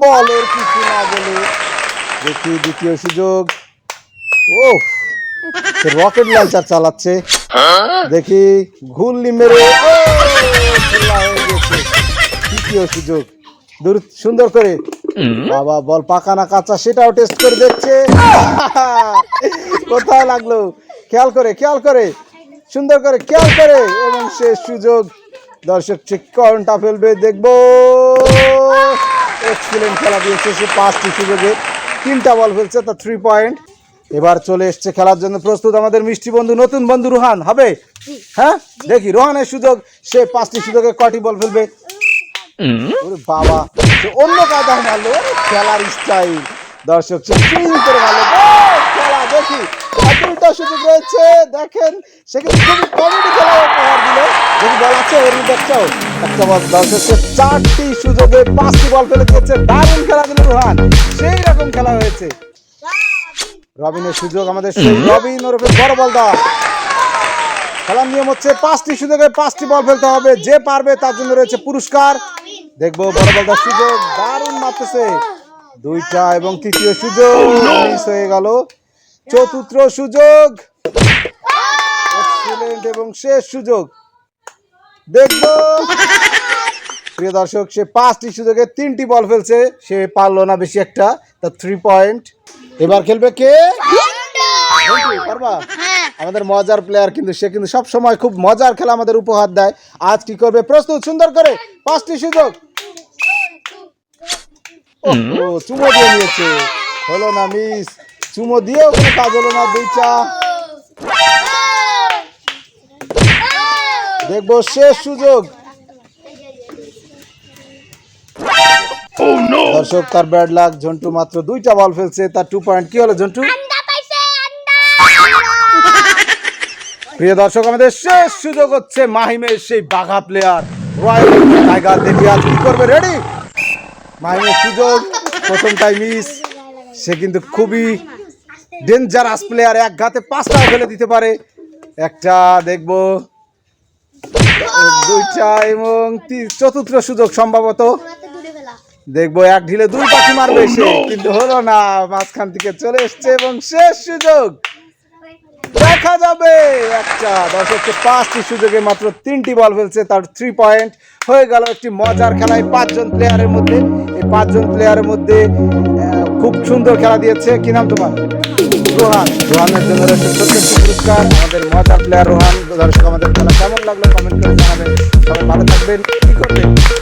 বলের কিছু না বলে। দেখি দ্বিতীয় সুযোগ। ও রকেট লঞ্চার চালাচ্ছে। দেখি ঘুরলি মেরে। তৃতীয় সুযোগ। দূর, সুন্দর করে। বাবা, বল পাকা না কাঁচা, সেটাও টেস্ট করে দেখছে। কোথায় লাগল? খেয়াল করে খেয়াল করে। সুন্দর করে, খেয়াল করে। এবং সে সুযোগ। দর্শক ঠিক কর্নটা ফেলবে, দেখব। এক্সিলেন্ট খেলা দিয়েছে সে পাঁচটি সুযোগে। তিনটা বল ফেলছে তা থ্রি পয়েন্ট এবার চলে এসছে খেলার জন্য প্রস্তুত আমাদের মিষ্টি বন্ধু নতুন বন্ধু রোহান হবে? হ্যাঁ? দেখি রোহানের সুযোগ সে পাঁচটি সুযোগে কটি বল ফেলবে? বাবা সে অন্য কায়দায় মারলো খেলার স্টাইল দর্শক সে সুইং করে মারলো। খেলা দেখি। সুযোগ রয়েছে দেখেন সে কিন্তু খুবই কমেডি খেলা উপহার দিল। দেখি বল আছে ওর দেখছ। একটা বল দর্শক চারটি সুযোগে পাঁচটি বল ফেলে দিয়েছে দারুণ খেলা দিল রোহান। সেই রকম খেলা হয়েছে। রবিনের সুযোগ আমাদের সেই রবিন ওরফে বড় বল দেওয়া খেলার নিয়ম হচ্ছে পাঁচটি সুযোগে পাঁচটি বল ফেলতে হবে যে পারবে তার জন্য রয়েছে পুরস্কার। দেখব বড় বলদার সুযোগ দারুণ মারতেছে। দুইটা এবং তৃতীয় সুযোগ মিস হয়ে গেল। চতুর্থ সুযোগ এবং শেষ সুযোগ। দেখব। প্রিয় দর্শক সে পাঁচটি সুযোগে তিনটি বল ফেলছে। সে পারল না বেশি একটা তা থ্রি পয়েন্ট এবার খেলবে কে? পারবা? আমাদের মজার প্লেয়ার কিন্তু সে কিন্তু সব সময় খুব মজার খেলা আমাদের উপহার দেয়। আজ কি করবে? প্রস্তুত সুন্দর করে পাঁচটি সুযোগ। ও চুমো দিয়ে নিয়েছে। হলো না মিস চুমো দিয়েও কোনো কাজ হলো না দুইটা। দেখব শেষ সুযোগ। দর্শক তার ব্যাড লাগ ঝন্টু মাত্র দুইটা বল ফেলছে তার টু পয়েন্ট কি হলো ঝন্টু? প্রিয় দর্শক আমাদের শেষ সুযোগ হচ্ছে মাহিমের সেই বাঘা প্লেয়ার রয়্যাল টাইগার দেখি আর কি করবে রেডি মাহিমের সুযোগ প্রথমটাই মিস সে কিন্তু খুবই ডেঞ্জারাস প্লেয়ার এক ঘাতে পাঁচটা ফেলে দিতে পারে। একটা দেখব দুইটা এবং চতুর্থ সুযোগ সম্ভবত। দেখব এক ঢিলে দুই পাখি মারবে সে কিন্তু হলো না মাঝখান থেকে চলে এসছে এবং শেষ সুযোগ। দেখা যাবে। একটা দর্শককে পাঁচটি সুযোগে মাত্র তিনটি বল ফেলছে তার থ্রি পয়েন্ট হয়ে গেল একটি মজার খেলায় পাঁচজন প্লেয়ারের মধ্যে। এই পাঁচজন প্লেয়ারের মধ্যে খুব সুন্দর খেলা দিয়েছে। কি নাম তোমার? রোহান। রোহানের জন্য রয়েছে পুরস্কার। আমাদের মজা প্লেয়ার রোহান। দর্শক, আমাদের খেলা কেমন লাগল কমেন্ট করে জানাবেন। সবাই ভালো থাকবেন। কি করবেন?